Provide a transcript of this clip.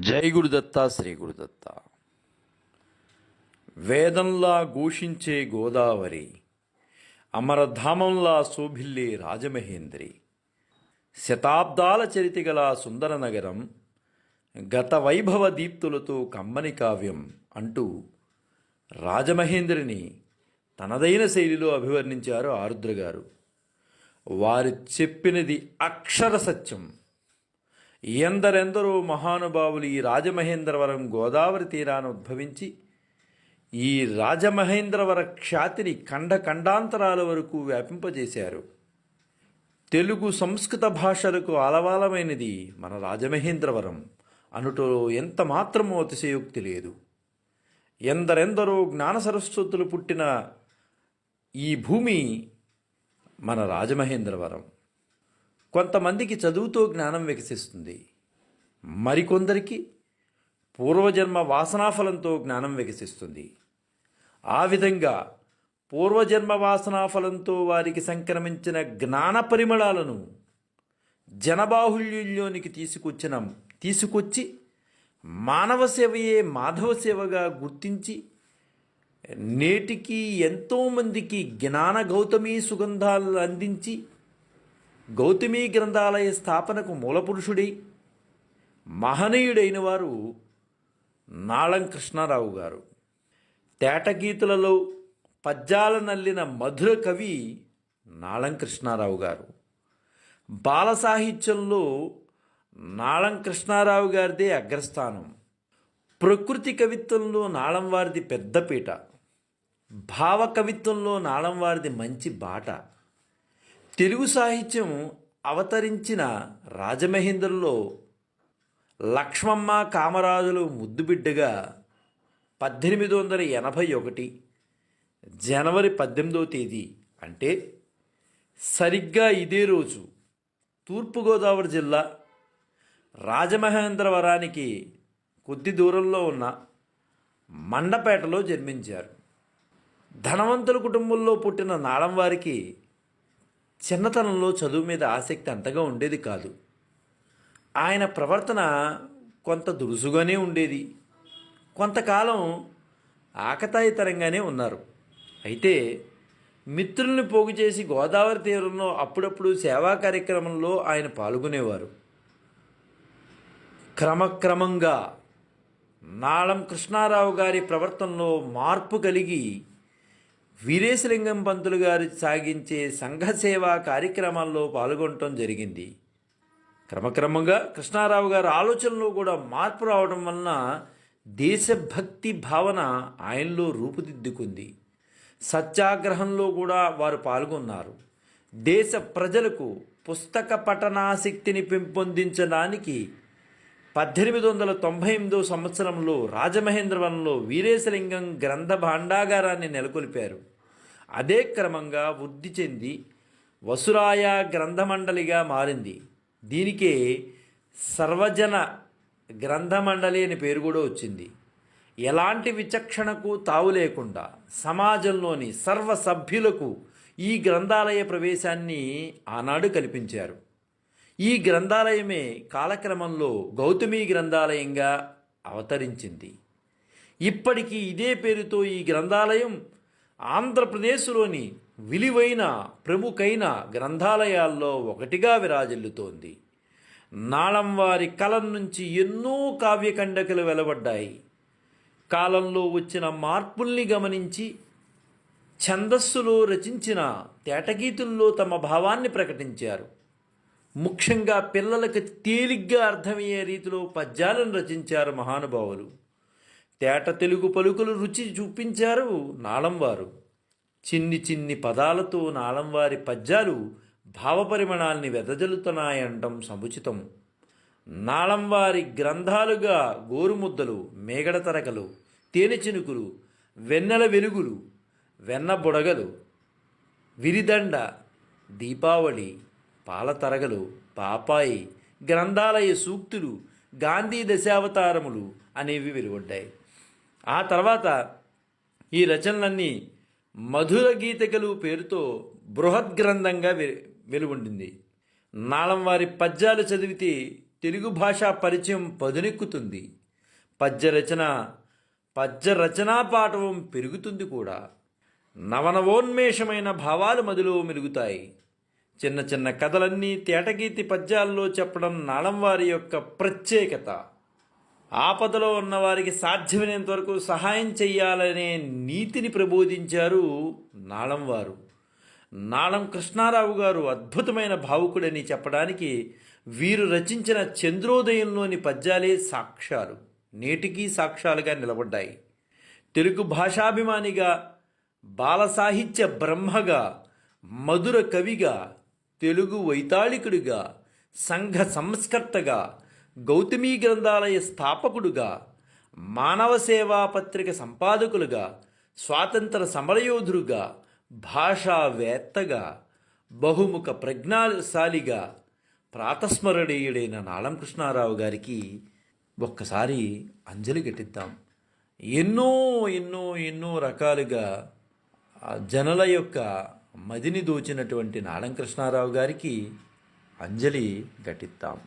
జై గురుదత్త శ్రీ గురుదత్త. వేదంలా ఘోషించే గోదావరి అమరధామంలా శోభిల్లే రాజమహేంద్రి శతాబ్దాల చరితి గల సుందర నగరం గత వైభవ దీప్తులతో కమ్మని కావ్యం అంటూ రాజమహేంద్రిని తనదైన శైలిలో అభివర్ణించారు ఆరుద్ర గారు వారు చెప్పినది అక్షర సత్యం. ఎందరెందరో మహానుభావులు ఈ రాజమహేంద్రవరం గోదావరి తీరాన ఉద్భవించి ఈ రాజమహేంద్రవర ఖ్యాతిని ఖండ ఖండాంతరాల వరకు వ్యాపింపజేశారు. తెలుగు సంస్కృత భాషలకు ఆలవాలమైనది మన రాజమహేంద్రవరం. అనుటో ఎంత మాత్రమూ అతిశయోక్తి లేదు. ఎందరెందరో జ్ఞాన సరస్వతులు పుట్టిన ఈ భూమి మన రాజమహేంద్రవరం. కొంతమందికి చదువుతో జ్ఞానం వికసిస్తుంది. మరికొందరికి పూర్వజన్మ వాసనాఫలంతో జ్ఞానం వికసిస్తుంది. ఆ విధంగా పూర్వజన్మ వాసనాఫలంతో వారికి సంక్రమించిన జ్ఞాన పరిమళాలను జనబాహుళ్యంలోనికి తీసుకొచ్చిన తీసుకొచ్చి మానవ సేవయే మాధవ సేవగా గుర్తించి నేటికి ఎంతోమందికి జ్ఞాన గౌతమి సుగంధాలు అందించి గౌతమి గ్రంథాలయ స్థాపనకు మూలపురుషుడి మహనీయుడైన వారు నాళం కృష్ణారావు గారు. తేటగీతులలో పద్యాల నల్లిన మధుర కవి నాళం కృష్ణారావు గారు. బాల సాహిత్యంలో నాళం కృష్ణారావు గారిదే అగ్రస్థానం. ప్రకృతి కవిత్వంలో నాళం వారిది పెద్దపీట భావ కవిత్వంలో నాళం వారిది మంచి బాట. తెలుగు సాహిత్యం అవతరించిన రాజమహేంద్రలో లక్ష్మమ్మ కామరాజులు ముద్దుబిడ్డగా పద్దెనిమిది వందల ఎనభై ఒకటి జనవరి పద్దెనిమిదవ తేదీ అంటే సరిగ్గా ఇదే రోజు తూర్పుగోదావరి జిల్లా రాజమహేంద్రవరానికి కొద్ది దూరంలో ఉన్న మండపేటలో జన్మించారు. ధనవంతుల కుటుంబంలో పుట్టిన నాళం వారికి చిన్నతనంలో చదువు మీద ఆసక్తి అంతగా ఉండేది కాదు. ఆయన ప్రవర్తన కొంత దురుసుగానే ఉండేది. కొంతకాలం ఆకతాయితరంగానే ఉన్నారు. అయితే మిత్రుల్ని పోగు చేసి గోదావరి తీరంలో అప్పుడప్పుడు సేవా కార్యక్రమంలో ఆయన పాల్గొనేవారు. క్రమక్రమంగా నాళం కృష్ణారావు గారి ప్రవర్తనలో మార్పు కలిగి వీరేశలింగం పంతులు గారు సాగించే సంఘసేవా కార్యక్రమాల్లో పాల్గొనటం జరిగింది. క్రమక్రమంగా కృష్ణారావు గారి ఆలోచనలో కూడా మార్పు రావడం వలన దేశభక్తి భావన ఆయనలో రూపుదిద్దుకుంది. సత్యాగ్రహంలో కూడా వారు పాల్గొన్నారు. దేశ ప్రజలకు పుస్తక పఠనాసక్తిని పెంపొందించడానికి పద్దెనిమిది వందల తొంభై ఎనిమిదో సంవత్సరంలో రాజమహేంద్రవనంలో వీరేశలింగం గ్రంథ భాండాగారాన్ని నెలకొల్పారు. అదే క్రమంగా వృద్ధి చెంది వసురాయ గ్రంథమండలిగా మారింది. దీనికే సర్వజన గ్రంథమండలి అని పేరు కూడా వచ్చింది. ఎలాంటి విచక్షణకు తావు లేకుండా సమాజంలోని సర్వ సభ్యులకు ఈ గ్రంథాలయ ప్రవేశాన్ని ఆనాడు కల్పించారు. ఈ గ్రంథాలయమే కాలక్రమంలో గౌతమి గ్రంథాలయంగా అవతరించింది. ఇప్పటికీ ఇదే పేరుతో ఈ గ్రంథాలయం ఆంధ్రప్రదేశ్లోని విలువైన ప్రముఖైన గ్రంథాలయాల్లో ఒకటిగా విరాజిల్లుతోంది. నాళంవారి కలం నుంచి ఎన్నో కావ్యకండకలు వెలువడ్డాయి కాలంలో వచ్చిన మార్పుల్ని గమనించి ఛందస్సులో రచించిన తేటగీతుల్లో తమ భావాన్ని ప్రకటించారు. ముఖ్యంగా పిల్లలకు తేలిగ్గా అర్థమయ్యే రీతిలో పద్యాలను రచించారు మహానుభావులు. తేట తెలుగు పలుకులు రుచి చూపించారు నాళంవారు. చిన్ని చిన్ని పదాలతో నాళంవారి పద్యాలు భావపరిమాణాల్ని వెదజల్లుతున్నాయంటం సముచితం. నాళంవారి గ్రంథాలుగా గోరుముద్దలు మేగడ తరకలు తేనె చినుకులు వెన్నెల వెలుగులు వెన్న బుడగలు విరిదండ దీపావళి పాలతరగలు పాపాయి గ్రంథాలయ సూక్తులు గాంధీ దశావతారములు అనేవి వెలువడ్డాయి. ఆ తర్వాత ఈ రచనలన్నీ మధుర గీతకలు పేరుతో బృహత్ గ్రంథంగా వె వెలువడింది నాళం వారి పద్యాలు చదివితే తెలుగు భాషా పరిచయం పదునెక్కుతుంది. పద్య రచన పద్య రచనా పాఠవం పెరుగుతుంది కూడా. నవనవోన్మేషమైన భావాలు మదిలో మెలుగుతాయి. చిన్న చిన్న కథలన్నీ తేటగీతి పద్యాల్లో చెప్పడం నాళం వారి యొక్క ప్రత్యేకత. ఆపదలో ఉన్నవారికి సాధ్యమైనంత వరకు సహాయం చెయ్యాలనే నీతిని ప్రబోధించారు నాళం వారు. నాళం కృష్ణారావు గారు అద్భుతమైన భావుకుడని చెప్పడానికి వీరు రచించిన చంద్రోదయంలోని పద్యాలే సాక్ష్యాలు. నేటికీ సాక్ష్యాలుగా నిలబడ్డాయి. తెలుగు భాషాభిమానిగా బాల సాహిత్య బ్రహ్మగా మధుర కవిగా తెలుగు వైతాళికుడిగా సంఘ సంస్కర్తగా గౌతమీ గ్రంథాలయ స్థాపకుడుగా మానవ సేవా పత్రిక సంపాదకులుగా స్వాతంత్ర సమరయోధుడుగా భాషావేత్తగా బహుముఖ ప్రజ్ఞాశాలిగా ప్రాతస్మరణీయుడైన నాళం కృష్ణారావు గారికి ఒక్కసారి అంజలి ఘటిద్దాం. ఎన్నో ఎన్నో ఎన్నో రకాలుగా జనల యొక్క మదిని దోచినటువంటి నాళం కృష్ణారావు గారికి అంజలి ఘటిద్దాం.